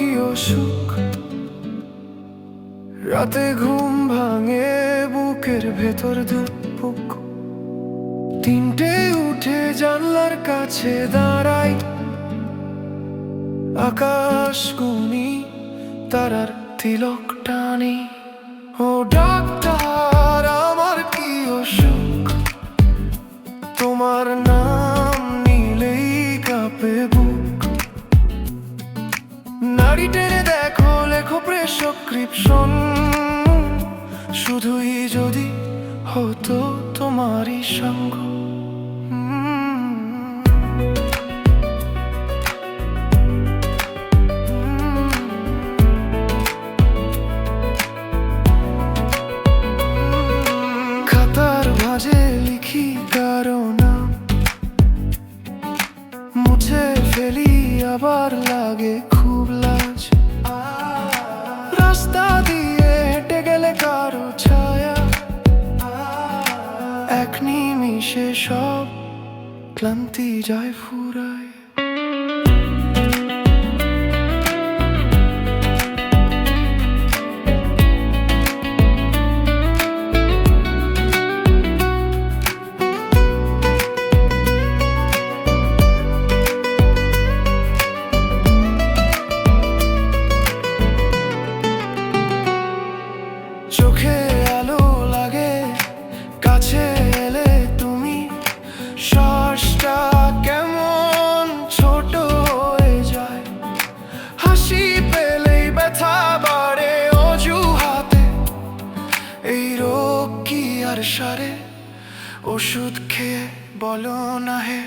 অসুখ? রাতে ঘুম ভাঙে, বুকের ভেতর ধুপুক তিনটে উঠে জানলার কাছে দাঁড়াই। আকাশ গুনি তারার তিলক টানি। ও ডাক্তার দেখো লেখো প্রেসক্রিপশন। শুধুই যদি হতো তোমারই সঙ্গ। খাতার ভাঁজে লিখি মুছে ফেলি, আবার লাগে সব ক্লান্তি যায় ফুরায়। আর সারে ওষুধ খেয়ে বলো না হে।